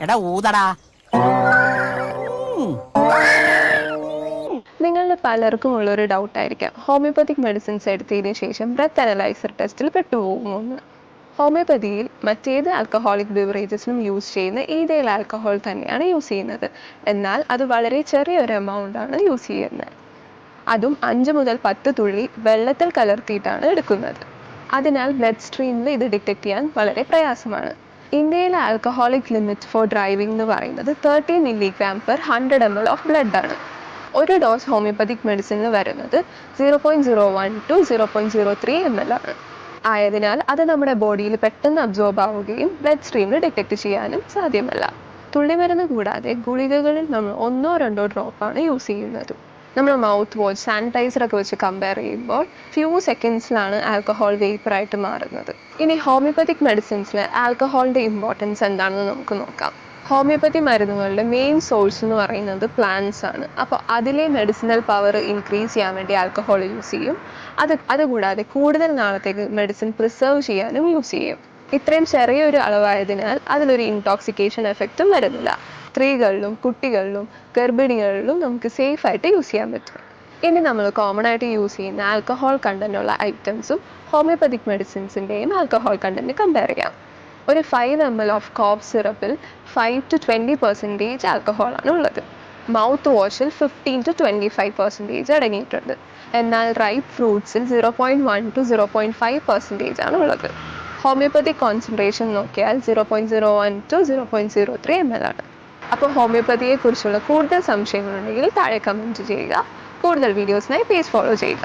എടാ ഊതടാ. നിങ്ങളിൽ പലർക്കും ഉള്ളൊരു ഡൗട്ടായിരിക്കാം. ഹോമിയോപ്പത്തിക് മെഡിസിൻസ് എടുത്തതിന് ശേഷം ബ്രത്ത് അനലൈസർ ടെസ്റ്റിൽ പെട്ടുപോകുമോ എന്ന് ഹോമിയോപ്പതിയിൽ മറ്റേത് ആൽക്കഹോളിക് ബിവറേജസിനും യൂസ് ചെയ്യുന്ന ഏതേൽ ആൽക്കഹോൾ തന്നെയാണ് യൂസ് ചെയ്യുന്നത്. എന്നാൽ അത് വളരെ ചെറിയൊരു എമൗണ്ട് ആണ് യൂസ് ചെയ്യുന്നത്. അതും അഞ്ച് മുതൽ പത്ത് തുള്ളി വെള്ളത്തിൽ കലർത്തിയിട്ടാണ് എടുക്കുന്നത്. അതിനാൽ ബ്ലഡ് സ്ട്രീമിൽ ഇത് ഡിറ്റക്ട് ചെയ്യാൻ വളരെ പ്രയാസമാണ്. ഇന്ത്യയിലെ ആൽക്കഹോളിക് ലിമിറ്റ് ഫോർ ഡ്രൈവിംഗ് എന്ന് പറയുന്നത് thirty milligram per hundred M L of blood ആണ്. ഒരു ഡോസ് ഹോമിയോപ്പതിക് മെഡിസിനിൽ വരുന്നത് zero point zero one to zero point zero three M L ആണ്. ആയതിനാൽ അത് നമ്മുടെ ബോഡിയിൽ പെട്ടെന്ന് അബ്സോർബ് ആവുകയും ബ്ലഡ് സ്ട്രീമിൽ ഡിറ്റക്ട് ചെയ്യാനും സാധ്യമല്ല. തുള്ളിമരുന്ന് കൂടാതെ ഗുളികകളിൽ നമ്മൾ ഒന്നോ രണ്ടോ ഡ്രോപ്പാണ് യൂസ് ചെയ്യുന്നത്. നമ്മൾ മൗത്ത് വാഷ് സാനിറ്റൈസർ ഒക്കെ വെച്ച് കമ്പയർ ചെയ്യുമ്പോൾ ഫ്യൂ സെക്കൻഡ്സിലാണ് ആൽക്കഹോൾ വേപ്പറായിട്ട് മാറുന്നത്. ഇനി ഹോമിയോപ്പതിക് മെഡിസിൻസിൽ ആൽക്കഹോളിന്റെ ഇമ്പോർട്ടൻസ് എന്താണെന്ന് നമുക്ക് നോക്കാം. ഹോമിയോപ്പതി മരുന്നുകളുടെ മെയിൻ സോഴ്സ് എന്ന് പറയുന്നത് പ്ലാന്റ്സ് ആണ്. അപ്പോൾ അതിലെ മെഡിസിനൽ പവർ ഇൻക്രീസ് ചെയ്യാൻ വേണ്ടി ആൽക്കഹോൾ യൂസ് ചെയ്യും. അത് അതുകൂടാതെ കൂടുതൽ നാളത്തേക്ക് മെഡിസിൻ പ്രിസർവ് ചെയ്യാനും യൂസ് ചെയ്യും. ഇത്രയും ചെറിയൊരു അളവായതിനാൽ അതിലൊരു ഇൻടോക്സിക്കേഷൻ എഫക്റ്റും വരുന്നില്ല. സ്ത്രീകളിലും കുട്ടികളിലും ഗർഭിണികളിലും നമുക്ക് സേഫ് ആയിട്ട് യൂസ് ചെയ്യാൻ പറ്റും. ഇനി നമ്മൾ കോമൺ ആയിട്ട് യൂസ് ചെയ്യുന്ന ആൽക്കഹോൾ കണ്ടന്റുള്ള ഐറ്റംസും ഹോമിയോപ്പതിക് മെഡിസിൻസിന്റെയും ആൽക്കഹോൾ കണ്ടന്റ് കമ്പയർ ചെയ്യാം. ഒരു five M L of cough സിറപ്പിൽ ഫൈവ് ടു ട്വന്റി പെർസെന്റേജ് ആൽക്കഹോളാണ് ഉള്ളത്. മൗത്ത് വാഷിൽ fifteen to twenty five percentage അടങ്ങിയിട്ടുണ്ട്. എന്നാൽ റൈപ്പ് ഫ്രൂട്ട്സിൽ zero point one to zero point five percentage ആണ് ഉള്ളത്. ഹോമിയോപ്പതിക് കോൺസെൻട്രേഷൻ നോക്കിയാൽ zero point zero one to zero point zero three M L ആണ്. അപ്പോൾ ഹോമിയോപ്പതിയെക്കുറിച്ചുള്ള കൂടുതൽ സംശയങ്ങളുണ്ടെങ്കിൽ താഴെ കമന്റ് ചെയ്യുക. കൂടുതൽ വീഡിയോസിനായി പേജ് ഫോളോ ചെയ്യുക.